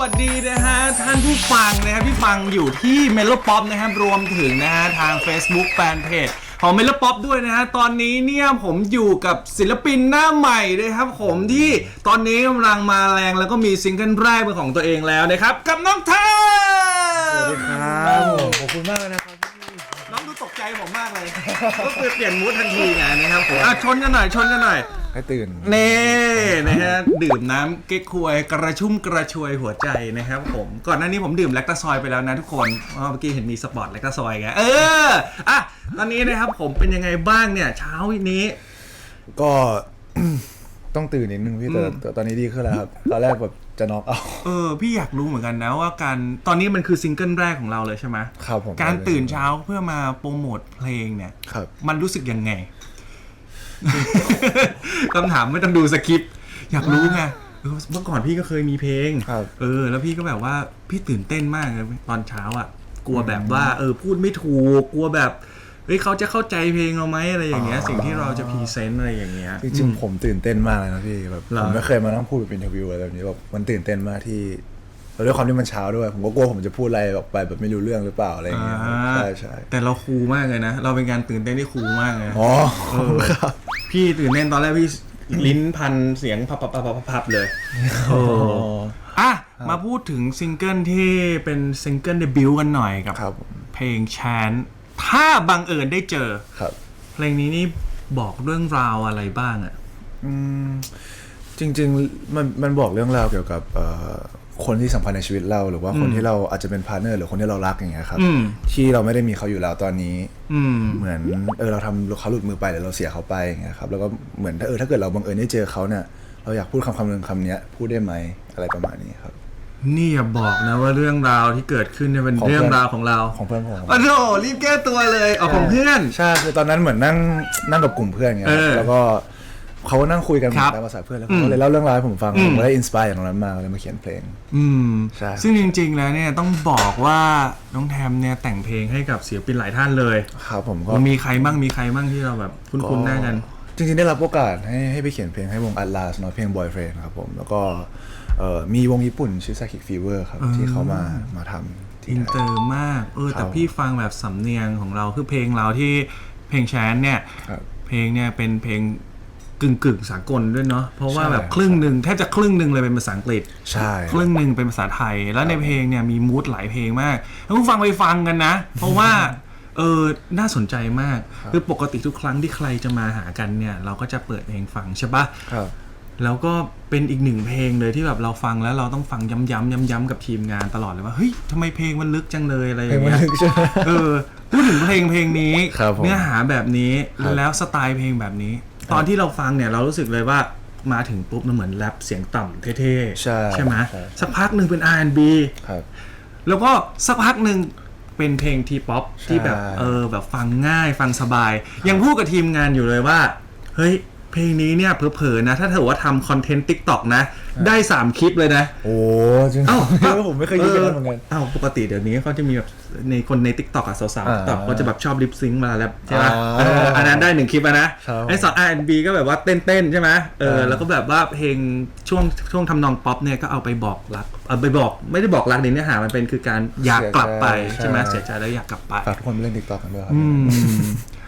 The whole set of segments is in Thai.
วัสดีนะฮะท่านผู้ฟังนะครับที่ฟังอยู่ที่เมโลป๊อปนะครับรวมถึงนะฮะทาง Facebook แฟนเพจของเมโลป๊อปด้วยนะฮะตอนนี้เนี่ยผมอยู่กับศิลปินหน้าใหม่เลยครับผมที่ตอนนี้กำลังมาแรงแล้วก็มีซิงเกิลแรกเป็นของตัวเองแล้วนะครับกับน้องเธอสวัสดีครับผมขอบคุณมากเลยนะครับพี่น้องดูตกใจผมมากเลย ก็คือเปลี่ยนมูดทันทีไงนะครับผมอะชนกันหน่อยชนกันหน่อย ให้ตื่น เน่นะฮะดื่มน้ำเก๊กควยกระชุ่มกระชวยหัวใจนะครับผมก่อนหน้านี้ผมดื่มแลคตาซอยไปแล้วนะทุกคนเพราะเมื่อกี้เห็นมีสปอร์ตแลคตาซอยไงเอออะตอนนี้นะครับผมเป็นยังไงบ้างเนี่ยเช้านี้ ก็ ต้องตื่นนิดนึงพี่แต่แต่ตอนนี้ดีขึ้นแล้วครับ ตอนแรกแบบจะน็อกเอา เออพี่อยากรู้เหมือนกันนะว่าการตอนนี้มันคือซิงเกิลแรกของเราเลยใช่ไหมครับผม การตื่นเช้าเพื่อมาโปรโมทเพลงเนี่ย ครับ มันรู้สึกยังไง คำถามไม่ต้องดูสคริปต์อยากรู้ไงเออเมื่อก่อนพี่ก็เคยมีเพลงครับ เออ แล้วพี่ก็แบบว่าพี่ตื่นเต้นมากเลยตอนเช้าอะ กลัวแบบว่า เออพูดไม่ถูกกลัวแบบเฮ้ยเขาจะเข้าใจเพลงเราไหมอะไรอย่างเงี้ย สิ่งที่เราจะพรีเซนต์อะไรอย่างเงี้ย จริงๆผมตื่นเต้นมากเลยนะพี่แบบเหรอผมไม่เคยมานั่งพูดเป็นอินเทอร์วิวอะไรแบบนี้แบบมันตื่นเต้นมากที่แล้วด้วยความที่มันเช้าด้วย ผมก็กลัวผมจะพูดอะไรออกไปแบบไม่รู้เรื่องหรือเปล่าอะไรอย่างเงี้ยครับอ่าใช่ใช่แต่เราคูลมากเลยนะ เราเป็นการตื่นเต้นที่คูลมากเลยนะ อ๋อเออครับ พี่ตื่นเต้นตอนแรกพี่ลิ้นพันเสียงพับพับพับพับพับเลยโอ้อ๋ออะมาพูดถึงซิงเกิลที่เป็นซิงเกิลเดบิวต์กันหน่อยกับ ครับผมเพลงแชนถ้าบังเอิญได้เจอ ครับ เพลงนี้นี่บอกเรื่องราวอะไรบ้างอะ อืมจริงๆมันมันบอกเรื่องราวเกี่ยวกับเอ่อ คนที่สำคัญในชีวิตเราหรือว่าคนที่เราอาจจะเป็นพาร์ทเนอร์หรือคนที่เรารักอย่างเงี้ยครับอืมที่เราไม่ได้มีเขาอยู่แล้วตอนนี้อืมเหมือนเออเราทำเขาหลุดมือไปหรือเราเสียเขาไปอย่างเงี้ยครับแล้วก็เหมือนถ้าเออถ้าเกิดเราบังเอิญได้เจอเขาเนี่ยเราอยากพูดคำคำหนึ่งคำเนี้ยพูดได้ไหมอะไรประมาณนี้ครับนี่อย่าบอกนะว่าเรื่องราวที่เกิดขึ้นเนี่ยเป็นของเพื่เรื่อนองราวของเราของเพื่อนผมโอ้โหรีบแก้ตัวเลยเอาของเพื่อนใช่คือตอนนั้นเหมือนนั่งนั่งกับกลุ่มเพื่อนเงี้ยเออแล้วก็ เขาก็นั่งคุยกันครับตามภาษาเพื่อนแล้วผมก็เลยเล่าเรื่องราวให้ผมฟังอืม ผมก็ได้อินสปายจากตรงนั้นมาเลยมาเขียนเพลง อืมใช่ ซึ่งจริง ๆ แล้วเนี่ยต้องบอกว่าน้องแทมเนี่ยแต่งเพลงให้กับศิลปินหลายท่านเลยครับผมก็ มันมีใครบ้างมีใครบ้างที่เราแบบคุ้นๆหน้ากัน จริงๆ ได้รับโอกาสให้ให้ไปเขียนเพลงให้วง Atlas เนาะเพลง Boyfriend ครับผม แล้วก็เอ่อมีวงญี่ปุ่นชื่อ Psychic Fever ครับ ที่เขามามาทำที่อินไทเตยอร์มาก เออครับแต่พี่ฟังแบบสำเนียงของเราคือเพลงเราที่เพลงแชนเนี่ย ครับเพลงเนี่ยเป็นเพลง กึ่งกึ่งๆสากลด้วยเนาะเพราะว่าใช่แบบครึ่งหนึ่งแทบจะครึ่งหนึ่งเลยเป็นภาษาอังกฤษใช่ครึ่งหนึ่งเป็นภาษาไทย แล้วในเพลงเนี่ยมีมูดหลายเพลงมากแล้วผู้ฟังไปฟังกันนะ เพราะว่าเออน่าสนใจมากคือปกติทุกครั้งที่ใครจะมาหากันเนี่ย เราก็จะเปิดเพลงฟังใช่ปะครับแล้วก็เป็นอีกหนึ่งเพลงเลยที่แบบเราฟังแล้วเราต้องฟังย้ำๆย้ำๆกับทีมงานตลอดเลยว่าเฮ้ยทำไมเพลงมันลึกจังเลยอะไรอเพลงย่างมันเงี้ยลึกใช่ไหมเออพูดถึงเพลงเพลงนี้ครับผมเนื้อหาแบบนี้ครับแล้วสไตล์เพลงแบบนี้ ตอนที่เราฟังเนี่ยเรารู้สึกเลยว่ามาถึงปุ๊บมันเหมือนแรปเสียงต่ำเท่ๆใช่ใช่ไหมใช่ สักพักหนึ่งเป็น R&B ครับ แล้วก็สักพักหนึ่งเป็นเพลงทีป๊อปใช่ ที่แบบเออแบบฟังง่ายฟังสบาย ยังพูดกับทีมงานอยู่เลยว่า เฮ้ย เพลงนี้เนี่ยเผลอๆนะ ถ้าเธอว่าทำคอนเทนต์ t ิ k t o k นะ ได้3คลิปเลยนะ โอ้จริงเอ้าผมไม่เคยคิดอย่างนั้นเหมือนกันเอ้าปกติเดี๋ยวนี้เขาจะมีแบบในคนใน t ิ k t o k อะสาวๆอ่าติ๊กต็อกก็จะแบบชอบลิปซิงค์มาแล้วใช่ไหมอ่าเอออันนั้นได้หนึ่งคลิปอะนะครับไอ้สอน R&B ก็แบบว่าเต้นๆใช่ไหมเอออ่าแล้วก็แบบว่าเพลงช่วงช่วงทำนองป๊อปเนี่ยก็เอาไปบอกรักเอาไปบอกไม่ได้บอกรักในเนื้อหามันเป็นคือการอยากกลับไปใช่ไหมเสียใจแล้วอยากกลับไป ฝากทุกคนไปเล่นติ๊กต็อกกันด้วยครับ อืม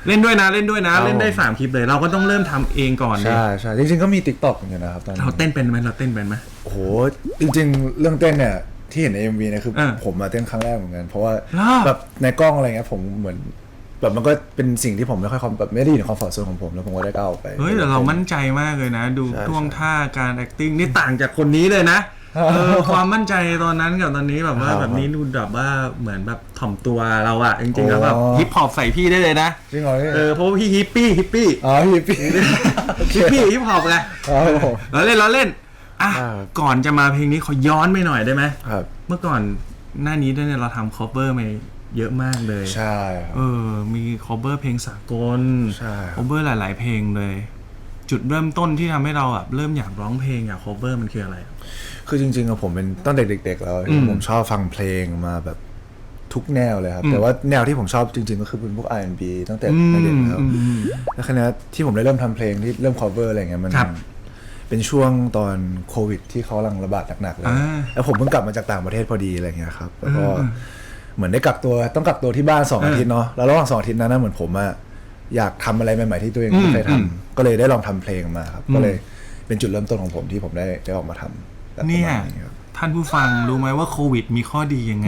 เล่นด้วยนะเล่นด้วยนะ ครับ เล่นได้สามคลิปเลย เราก็ต้องเริ่มทำเองก่อนดิใช่ใช่จริงๆก็มีติ๊กต็อกเหมือนกันนะครับตอนนี้เราเต้นเป็นไหมเราเต้นเป็นไหม โอ้โหจริงๆ เรื่องเต้นเนี่ย ที่เห็นใน MV เนี่ยคือเออผมมาเต้นครั้งแรกเหมือนกัน เพราะว่าเหรอ แบบในกล้องอะไรเงี้ยผมเหมือน แบบมันก็เป็นสิ่งที่ผมไม่ค่อยคอมแบบไม่ได้อยู่ในคอมฟอร์ทโซนของผมแล้วผมก็ได้ก้าวออกไป เฮ้ยแต่เรามั่นใจมากเลยนะ ดูใช่ท่วงท่าการ acting นี่ต่างจากคนนี้เลยนะ เออความมั่นใจตอนนั้นกับตอนนี้แบบว่าครับแบบนี้ดูแบบว่าเหมือนแบบถ่อมตัวเราอะจริงๆแล้วแบบอ๋อฮิปฮอปใส่พี่ได้เลยนะจริงเหรอพี่เออเพราะว่าพี่ฮิปปี้ฮิปปี้อ๋อพี่พี่ฮิปปี้ฮิปฮอปไงครับผมเราเล่นเราเล่นอะอ่าก่อนจะมาเพลงนี้ขอย้อนไปหน่อยได้ไหมครับเมื่อก่อนหน้านี้ด้วยเนี่ยเราทำ cover มาเยอะมากเลย ใช่ครับเออ มี cover เพลงสากล ใช่ครับ cover หลาย ๆ เพลงเลย จุดเริ่มต้นที่ทำให้เราแบบเริ่มอยากร้องเพลงอยาก cover มันคืออะไร คือจริงๆอะผมเป็นตั้งแต่เด็ก ๆ แล้วอืมผมชอบฟังเพลงมาแบบทุกแนวเลยครับอืมแต่ว่าแนวที่ผมชอบจริง ๆ ก็คือเป็นพวก R&B ตั้งแต่อืมเด็กๆแล้วอืมแล้วคณะที่ผมได้เริ่มทำเพลงที่เริ่ม cover อะไรเงี้ยมันครับเป็นช่วงตอนโควิด ที่เขากำลังระบาดหนักๆเลยอ่าแล้วผมเพิ่งกลับมาจากต่างประเทศพอดีอะไรเงี้ยครับแล้วก็อืมเหมือนได้กักตัวต้องกักตัวที่บ้านสองอ่าอาทิตย์เนาะแล้วระหว่างสองอาทิตย์นั้นนะเหมือนผมอะอยากทำอะไรใหม่ๆที่ตัวเองอืมไม่เคยทำอืมก็เลยได้ลองทำเพลงมาครับอืมก็เลยเป็นจุดเริ่มต้นของผมที่ผมได้ได้ออกมาทำแบบประ เนี่ยมาณนี้ครับท่านผู้ฟังรู้ไหมว่าโควิดมีข้อดียังไง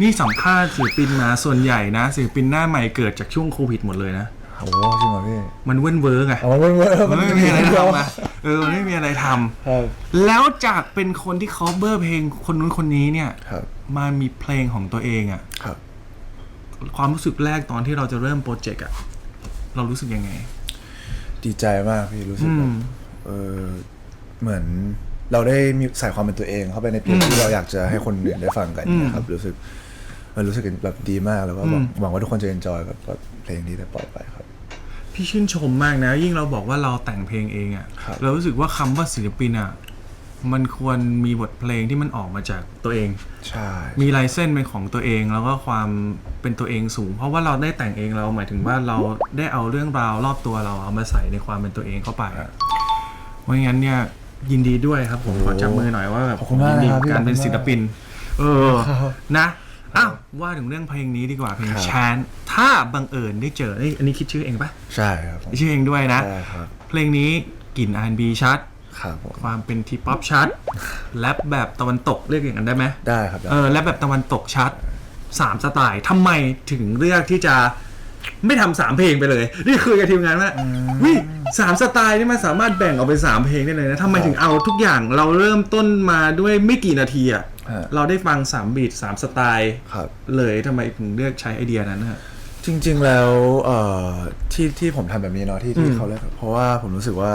นี่สัมภาษณ์ศิลปินมาส่วนใหญ่นะศิลปินหน้าใหม่เกิดจากช่วงโควิดหมดเลยนะ โอ้โหจริงเหรอพี่มันเว้นเวิร์กไงเอามันมันมันไม่มีอะไรทำอะเออมันไม่มีอะไรทำครับ แล้วจากเป็นคนที่ cover เพลงคนนู้นคนนี้เนี่ย ครับ มามีเพลงของตัวเองอะครับ ความรู้สึกแรกตอนที่เราจะเริ่มโปรเจกต์อะเรารู้สึกยังไง ดีใจมากพี่รู้สึกแบอืบมเออเหมือน เราได้มีใส่ความเป็นตัวเองเข้าไปในเพลงที่เราอยากจะให้คนอื่นได้ฟังกันอืมนะครับรู้สึกมันรู้สึกแบบดีมากแล้วก็หวังอืมหวังว่าทุกคนจะ enjoy กับกับเพลงที่ได้ปล่อยไปครับ พี่ชื่นชมมากนะ ยิ่งเราบอกว่าเราแต่งเพลงเองอะครับ เรารู้สึกว่าคำว่าศิลปินอะมันควรมีบทเพลงที่มันออกมาจากตัวเอง ใช่ มีลายเส้นเป็นของตัวเองแล้วก็ความเป็นตัวเองสูง เพราะว่าเราได้แต่งเองเราหมายถึงว่าเราได้เอาเรื่องราวรอบตัวเราเอามาใส่ในความเป็นตัวเองเข้าไปเพราะงั้นเนี่ย ยินดีด้วยครับ ผมขอจับมือหน่อยว่าแบบขอบคุณมากยินดีนะครับพี่การเป็นขอบคุณมากศิลปิน เออครับนะอ้าวว่าถึงเรื่องเพลงนี้ดีกว่าเพลงครับชานถ้าบังเอิญได้เจอเอ้ยอันนี้คิดชื่อเองปะใช่ครับผมชื่อเองด้วยนะ ใช่ครับเพลงนี้กลิ่น R&B ชัด ครับผมความเป็นทีป๊อปชัดแรปแบบตะวันตกเรียกอย่างนั้นได้ไหมได้ครับได้เออและแบบตะวันตกชัดสามสไตล์ทำไมถึงเลือกที่จะไม่ทำสามเพลงไปเลย นี่คุยกับทีมงานว่าวิ สามสไตล์นี่มันสามารถแบ่งออกเป็นสามเพลงได้เลยนะทำไมถึงเอาทุกอย่างเราเริ่มต้นมาด้วยไม่กี่นาทีอะฮะ เราได้ฟังสามบีทสามสไตล์ ครับ เลยทำไมถึงเลือกใช้ไอเดียนั้นฮะ จริง ๆ แล้วเอ่อที่ที่ผมทำแบบนี้เนาะที่ที่อืมเขาเรียกเพราะว่าผมรู้สึกว่า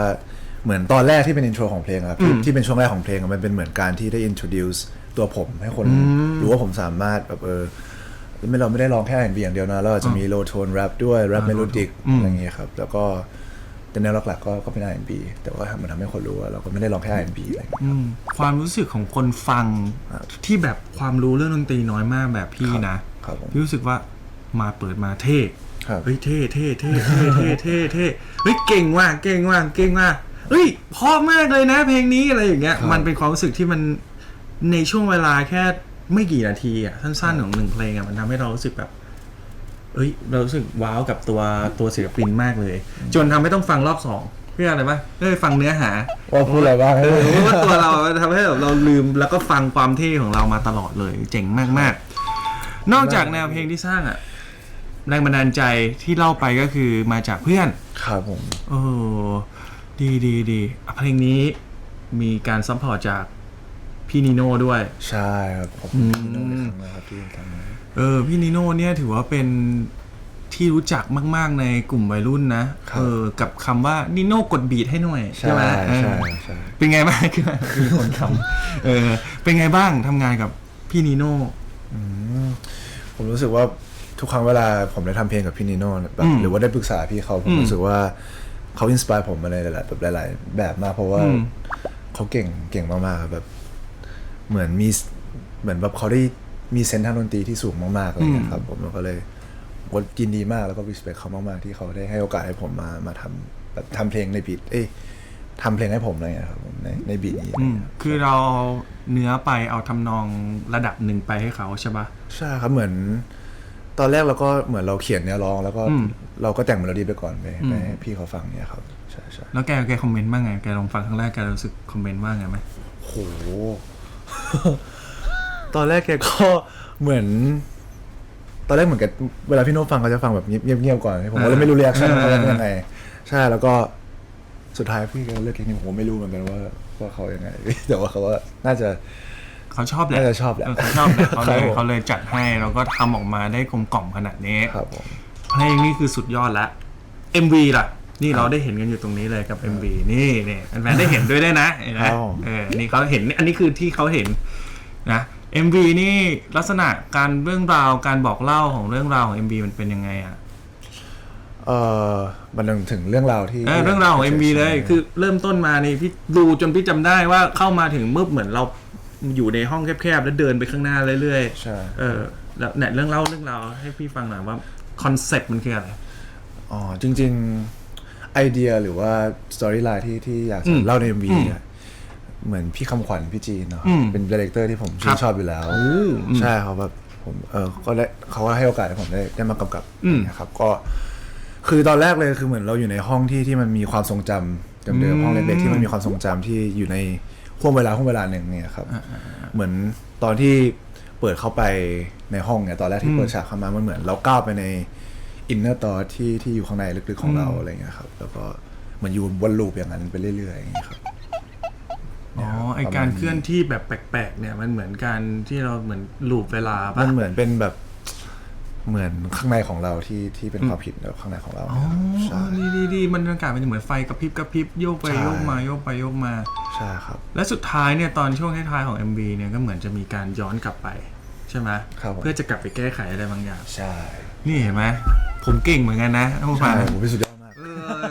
เหมือนตอนแรกที่เป็นอินโทรของเพลงอะครับที่อืมที่เป็นช่วงแรกของเพลงอะมันเป็นเหมือนการที่ได้ introduce ตัวผมให้คนอืมรู้ว่าผมสามารถแบบเออไม่เราไม่ได้ร้องแค่ R&B อย่างเดียวนะเราอาจจะมี low tone rap ด้วย rap อ่า melodic low tone อืมอะไรอย่างเงี้ยครับ แล้วก็ แต่แนวหลักๆก็ก็เป็น R&B แต่ว่ามันทำให้คนรู้ว่าเราก็ไม่ได้ร้องแค่ R&B อะไรอย่างเงี้ย อืมความรู้สึกของคนฟังครับที่แบบความรู้เรื่องดนตรีน้อยมากแบบพี่ครับนะ ครับผมพี่รู้สึกว่ามาเปิดมาเท่ครับ เฮ้ยเท่เท่เท่เท่เท่เท่เท่เฮ้ยเก่งว่ะเก่งว่ะเก่งว่ะเฮ้ยเพราะมากเลยนะเพลงนี้อะไรอย่างเงี้ยครับมันเป็นความรู้สึกที่มันในช่วงเวลาแค่ไม่กี่นาทีอะสั้นๆของหนึ่งเพลงอะมันทำให้เรารู้สึกแบบ เอ้ยเรารู้สึกว้าวกับตัวตัวศิลปินมากเลย จนทำให้ต้องฟังรอบสองเพื่ออะไรปะเพื่อฟังเนื้อหา ว่าพูดอะไรบ้างเออเพราะว่าตัวเราทำให้แบบเราลืมแล้วก็ฟังความเท่ของเรามาตลอดเลย เจ๋งมากๆนอกจากแนวเพลงที่สร้างอะแรงบันดาลใจที่เล่าไปก็คือมาจากเพื่อน ครับผม โอ้ดีดีดีอะเพลงนี้มีการซัพพอร์ตจาก พี่นิโน่ด้วย ใช่ครับขอบคุณพี่โน้ตอีกครั้งนะครับที่ทำให้เออพี่นิโน่เนี่ยถือว่าเป็นที่รู้จักมาก ๆ ในกลุ่มวัยรุ่นนะครับเออกับคำว่านิโน่กดบีทให้หน่อยใช่ไหมเออใช่ใช่เป็นไงบ้างคือมีคนคำเออเป็นไงบ้างทำงานกับพี่นิโน่ผมรู้สึกว่าทุกครั้งเวลาผมได้ทำเพลงกับพี่นิโน่แบอืบมหรือว่าได้ปรึกษาพี่เขาผอืมมรู้สึกว่าเขาอินสปายผมมาในหลายๆแบบหลาย ๆ แบบมากเพราะว่าอืมเขาเก่งเก่งมากๆครับแบบ เหมือนมีเหมือนแบบเขาได้มีเซนส์ทางดนตรีที่สูงมากๆอะไรเงี้ยครับ ผมแล้วก็เลยผมยินดีมากแล้วก็ respect เขามากๆ ที่เขาได้ให้โอกาสให้ผมมามาทำแบบทำเพลงในบีทเอ้ยทำเพลงให้ผมอะไรเงี้ยครับผมในในบีทนี้อืมคือเราเอาเนื้อไปเอาทำนองระดับหนึ่งไปให้เขาใช่ปะ ใช่ครับเหมือน ตอนแรกเราก็เหมือนเราเขียนเนื้อร้อง แล้วก็อืม เราก็แต่งเมโลดี้ไปก่อนไปอืมไปให้พี่เขาฟังเนี่ยครับใช่ใช่แล้วแกแกคอมเมนต์ว่าไง แกลองฟังครั้งแรกแกรู้สึกคอมเมนต์ว่าไงไหม โห ตอนแรกแกก็เหมือน ตอนแรกเหมือนกับเวลาพี่โน้ตฟังเขาจะฟังแบบเงียบๆก่อนผมก็เลยไม่รู้เรียกชั่นเขาเป็นยังไงใช่แล้วก็สุดท้ายพี่ก็เลือกเพลงนี้ผมไม่รู้เหมือนกันว่าว่าเขายังไง แต่ว่าเขาว่าน่าจะเขาชอบแหละน่าจะชอบแหละเเขาชอบแหละเขาเลยครับผมเขาเลยจัดให้แล้วก็ทำออกมาได้กลมกล่อมขนาดนี้ครับผมเพลงนี้คือสุดยอดละ MV ล่ะ นี่เราได้เห็นกันอยู่ตรงนี้เลยกับ MV นี่นี่แฟนๆได้เห็นด้วยได้วยนะเห็นไหมครับผมเออนี่เขาเห็นอันนี้คือที่เขาเห็นนะ MV นี่ลักษณะการเรื่องราวการบอกเล่าของเรื่องราวของ MV มันเป็นยังไงอะเอ่อมันถึงเรื่องราวที่เออเรื่องราวของ MV เลยคือเริ่มต้นมานี่พี่ดูจนพี่จำได้ว่าเข้ามาถึงมืบเหมือนเราอยู่ในห้องแคบๆแล้วเดินไปข้างหน้าเรื่อยๆ ใช่ เออแล้วเนี่ยเรื่องเล่าเรื่องราวให้พี่ฟังหน่อยว่าคอนเซ็ปต์มันคืออะไร อ๋อจริง ๆ ไอเดียหรือว่าสตอรี่ไลน์ที่ที่อยากอืจะมเล่าใน MV อืมเนี่ยเหมือนพี่คำขวัญพี่จีนเนาะอืมเป็นดีเลกเตอร์ที่ผมคชื่รันบชอบอยู่แล้วโอ้อืมใช่เขาแบบผมเออก็ได้เขาก็ให้โอกาสให้ผมได้ได้มากำกับอืมนะครับก็ คือตอนแรกเลยคือเหมือนเราอยู่ในห้องที่ที่มันมีความทรงจำเดิมอืมๆห้องเล็กๆที่มันมีความทรงจำที่อยู่ในห่วงเวลาห่วงเวลาหนึ่งเนี่ยครับ เหมือนตอนที่เปิดเข้าไปในห้องเนี่ยตอนแรกที่เปิดฉากเข้ามามันเหมือนเราก้าวไปใน อินเนอร์ตอที่ที่อยู่ข้างในลึกๆของเราอะไรเงี้ยครับ แล้วก็เหมือนอยู่วนลูปอย่างนั้นไปเรื่อยๆอย่างเงี้ยครับ อ๋อไอการเคลื่อนที่แบบแปลกๆเนี่ยมันเหมือนการที่เราเหมือนลูปเวลามัปะนเหมือนเป็นแบบเหมือนข้างในของเราที่ที่เป็นความผิดแล้วข้างในของเราอ๋อใช่ดีดีดีมันบรรยากาศมันจะเหมือนไฟกระพริบกระพริบโยกไปใช่โยกมาโยกไปโยกมาใช่ครับ และสุดท้ายเนี่ยตอนช่วงท้ายๆของ MV เนี่ยก็เหมือนจะมีการย้อนกลับไป ใช่ไหมครับผมเพื่อจะกลับไปแก้ไขอะไรบางอย่างใช่ นี่เห็นไหม ผมเก่งเหมือนกันนะท่านผู้ฟัใช่งผมเป็นสุดยอดมาก เอ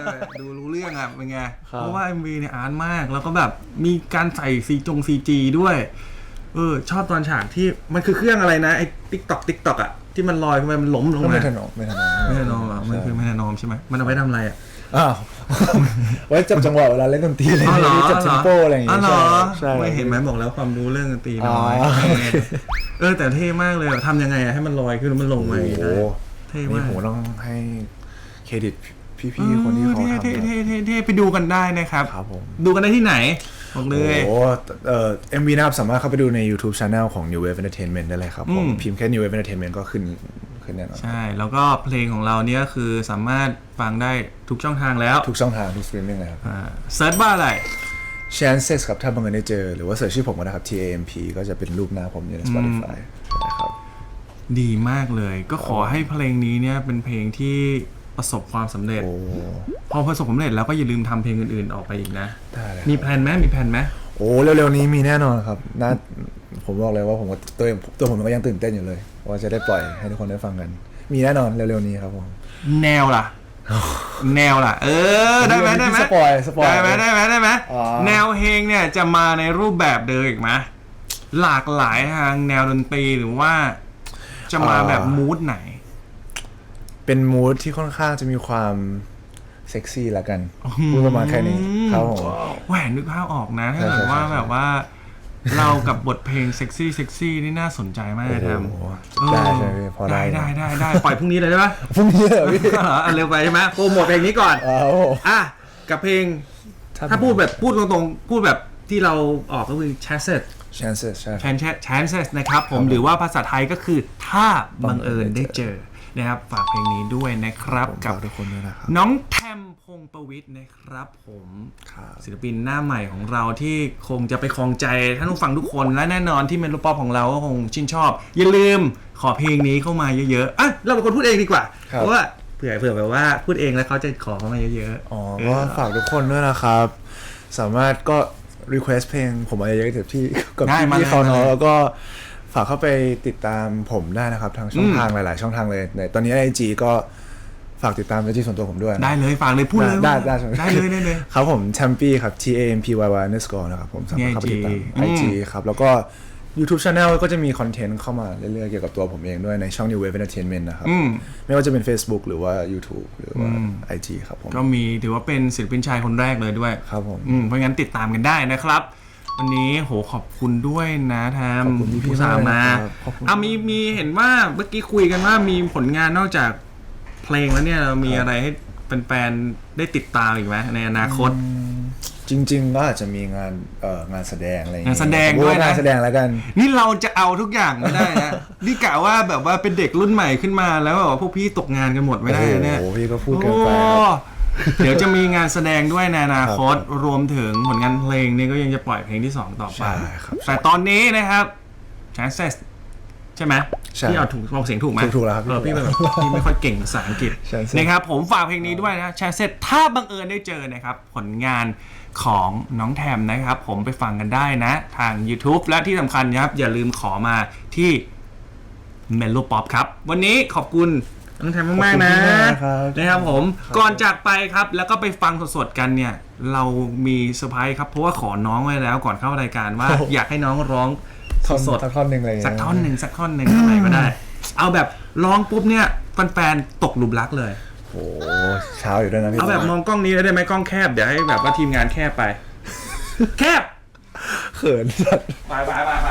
อดูรู้เรื่องอะเป็นไง ครับ เพราะว่า MV เนี่ยอาร์ตมากแล้วก็แบบมีการใส่ซีจงซีจีด้วย เออ ชอบตอนฉากที่มันคือเครื่องอะไรนะไอ้ติ๊กตอกติ๊กตอกอะที่มันลอยขึ้นไปมันล้มลงก็มาไม่ถนอมไม่ถนอมไม่แน่นอนเหรอมันคือไม่แน่นอนใช่ไหมมันเอาไว้ทำอะไรอะอ้าวไว้จับจังหวะเวลาเล่นดนตรีอะไรอ๋อเหรอจับเทมโปอะไรอย่างอ๋อเงี้ยเหรอใช่ ไม่เห็นไหมบอกแล้วความรู้เรื่องดนตรีน้อยอ๋อ เออเออแต่เท่มากเลยอะทำยังไงอะให้มันลอยขึ้นแล้วมันลงโอ้มาโหอย่างนี้ได้ เท่นี่มากผมต้องให้เครดิตพี่ๆคนที่เขาเท่ทำเท่เท่เท่เท่ไปดูกันได้นะครับ ครับผม ดูกันได้ที่ไหนบอกเลโอ้ย โหเอ่อ MV นะครับสามารถเข้าไปดูใน YouTube Channel ของ New Wave Entertainment ได้เลยครับผม อืม พิมพ์แค่ New Wave Entertainment ก็ขึ้นขึ้นแน่นอนใช่ แล้วก็เพลงของเราเนี่ยคือสามารถฟังได้ทุกช่องทางแล้วทุกช่องทางทุกสตรีมมิ่งเลยครับอ่าเซิร์ชว่าอะไร Chances ครับ ถ้าบังเอิญได้เจอ หรือว่าเสิร์ชชื่อผมก็ได้ครับ T A M P ก็จะเป็นรูปหน้าผมอยู่ใน Spotify นะครับ ดีมากเลย ก็ขอให้เพลงนี้เนี่ยเป็นเพลงที่ประสบความสำเร็จ โอ้พอประสบความสำเร็จแล้วก็อย่าลืมทำเพลงอื่นๆออกไปอีกนะ ได้เลยมีครับแพลนไหมมีแพลนไหมโอ้เร็วๆนี้มีแน่นอนครับน่าผมบอกเลยว่าผมก็ตัวเองตัวผมก็ยังตื่นเต้นอยู่เลย ว่าจะได้ปล่อยให้ทุกคนได้ฟังกัน มีแน่นอนเร็วๆนี้ครับผม แนวล่ะ แนวล่ะ เออได้ไหมได้ไหมสปอยสปอยได้ไหมได้ไหมได้ไหมอ๋อ แนวเพลงเนี่ยจะมาในรูปแบบเดิมอีกไหมหลากหลายทางแนวดนตรีหรือว่า จะมาแบบมูดไหน เป็นมูดที่ค่อนข้างจะมีความเซ็กซี่ละกันพูดประมาณแค่นี้ครับผมแหวนนึกภาพออกนะถ้าใช่เกิดใช่ว่าใช่แบบว่า เรากับบทเพลงเซ็กซี่เซ็กซี่นี่น่าสนใจมากโอ้นะโหทำได้ใช่ไหมพี่พอได้ได้ได้ได้ได้ปล่อยพรุ่งนี้เลยได้ปะพรุ่งนี้เหรอพี่เหรออะเร็วไปใช่ไหมโปรโมทเพลงนี้ก่อนอ้าวอะกับเพลง ถ้าพูดแบบพูดตรงๆพูดแบบที่เราออกก็คือ chances chances ใช่ chances chances นะครับผมหรือว่าภาษาไทยก็คือถ้าบังเอิญได้เจอนะครับฝากเพลงนี้ด้วยนะครับผมกัฝาบกทุกคนด้วยนะครับ น้องแทมพงประวิทย์นะครับ ผมครับ ศิลปินหน้าใหม่ของเราที่คงจะไปครองใจท่านผู้ฟังทุกคนและแน่นอนที่เมโลป๊อปของเราก็คงชื่นชอบ อย่าลืมขอเพลงนี้เข้ามาเยอะๆอะเราเป็นคนพูดเองดีกว่า ครับ เพราะว่าเผื่อเผื่อแบบว่าพูดเองแล้วเขาจะขอเข้ามาเยอะๆ อ๋อเอก็อฝากทุกคนด้วยนะครับ สามารถก็ request เพลงผมมาเยอะๆกับที่กับได้พี่มาพี่เขาเลยมาเนาะเลยแล้วก็ฝากเข้าไปติดตามผมได้นะครับ ทางช่องอืมทางหลาย ๆ ช่องทางเลยในตอนนี้ไอจีก็ฝากติดตามไอจีส่วนตัวผมด้วยนะได้เลยฝากเลยพูดเลยได้ได้ใช่ไหมได้เลยได้เลยครับผม t a m p y ครับ T A M P Y Y underscore นะครับผมสามารถเข้าไปติดตามใน IG IG ครับ แล้วก็ YouTube Channel ก็จะมีคอนเทนต์เข้ามาเรื่อยๆ เกี่ยวกับตัวผมเองด้วยในช่อง New Wave Entertainment นะครับอืมไม่ว่าจะเป็น Facebook หรือว่า YouTube หรือว่าอืม IG ครับผม ก็มีถือว่าเป็นศิลปินชายคนแรกเลยด้วยครับผมอืมเพราะงั้นติดตามกันได้นะครับ วันนี้โหขอบคุณด้วยนะแทมขอบคุณพี่ๆผู้สามมาากเลยนะครับขอบคุณอะมีมีเห็นว่าเมื่อกี้คุยกันว่ามีผลงานนอกจากเพลงแล้วเนี่ยเรามีอะไรให้แฟนๆได้ติดตามอีกไหมในอนาคตจริง ๆ ก็อาจจะมีงานเอ่องานแสดงอะไรอย่างงานเงี้ยแสดงด้วยนะงานแสดงแล้วกัน นี่เราจะเอาทุกอย่างไม่ได้นะ นี่กะว่าแบบว่าเป็นเด็กรุ่นใหม่ขึ้นมาแล้วแบบว่าพวกพี่ตกงานกันหมดไม่ได้นะเนี่ยโอ้โหพี่ก็พูดเกินไปครับโอ้เดี๋ยวจะมีงานแสดงด้วยในอนาคตครับรวมถึงผลงานเพลงนี่ก็ยังจะปล่อยเพลงที่ 2 ต่อไป ใช่ครับแต่ตอนนี้นะครับ chances ใช่ไหมใช่พี่เอาถูกเอาเสียงถูกไหมถูกถูกแล้วครับเออพี่เป็นแบบพี่ไม่ค่อยเก่งภาษาอังกฤษ Chances นะครับผมฝากเพลงนี้ด้วยนะ chances ถ้าบังเอิญได้เจอนะครับผลงาน ของน้องแทมนะครับ ผมไปฟังกันได้นะ ทาง YouTube และที่สำคัญนะครับ อย่าลืมขอมาที่ m e l o Pop ครับ วันนี้ขอบคุณน้องแทมมากๆนะขอบคุณมากครับนะครับผมก่อนจากไปครับ แล้วก็ไปฟังสดๆกันเนี่ย เรามีเซอร์ไพรส์ครับ เพราะว่าขอน้องไว้แล้วก่อนเข้ารายการว่า อยากให้น้องร้องท่อนสดสักท่อนหนึ่งอะไรอย่างๆสักเงี้ยท่อนหนึ่งสักท่อนหนึ่งอะไรก็ได้ เอาแบบร้องปุ๊บเนี่ยแฟนๆตกหลุมรักเลย โโหเช้าอยู่ด้วยนะพี่เอาแบบมองกล้องนี้เลยได้ไหมกล้องแคบเดี๋ยวให้แบบว่าทีมงานแคบไป แคบเขินจัดไปไปไปไป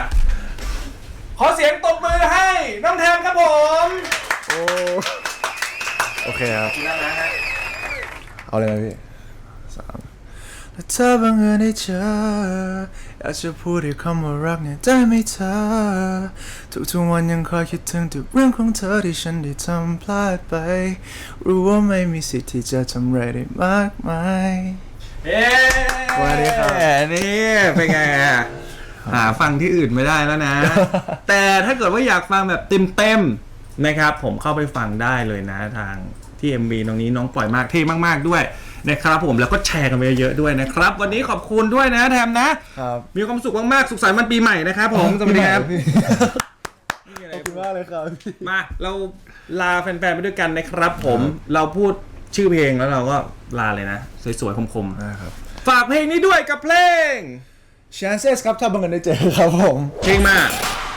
ขอเสียงตบมือให้น้องแทนครับผมโอ้โอเคครับนั่นนะฮะเอาเลยไหมพี่สาม และเธอบังเอิญได้เจออยากจะพูดให้คำว่ารักเนี่ยได้ไหมเธอทุกๆวันยังคอยคิดถึงทุกเรื่องของเธอที่ฉันได้ทำพลาดไป รู้ว่าไม่มีสิทธิ์ที่จะทำอะไรได้มากมายเอ๊สวัสดีครับ นี่เป็นไงอะหาฟังที่อื่นไม่ได้แล้วนะ แต่ถ้าเกิดว่าอยากฟังแบบเต็มๆนะครับ ผมเข้าไปฟังได้เลยนะทางที่ MV ตรงนี้น้องปล่อยมากเท่มาก ๆด้วย นะครับผมแล้วก็แชร์กันไปเยอะๆด้วยนะครับ วันนี้ขอบคุณด้วยนะแทมนะ ครับมีความสุขมากๆสุขสันต์วันปีใหม่นะครับผมสวัสดีครับขอบคุณมากเลยครับพี่ มาเราลาแฟนๆไปด้วยกันนะครับผมเราพูดชื่อเพลงแล้วเราก็ลาเลยนะ สวยๆคมนะครับ ๆ ฝากเพลงนี้ด้วยกับเพลง Chances ครับถ้าบังเอิญได้เจอครับผม เพลงมาเ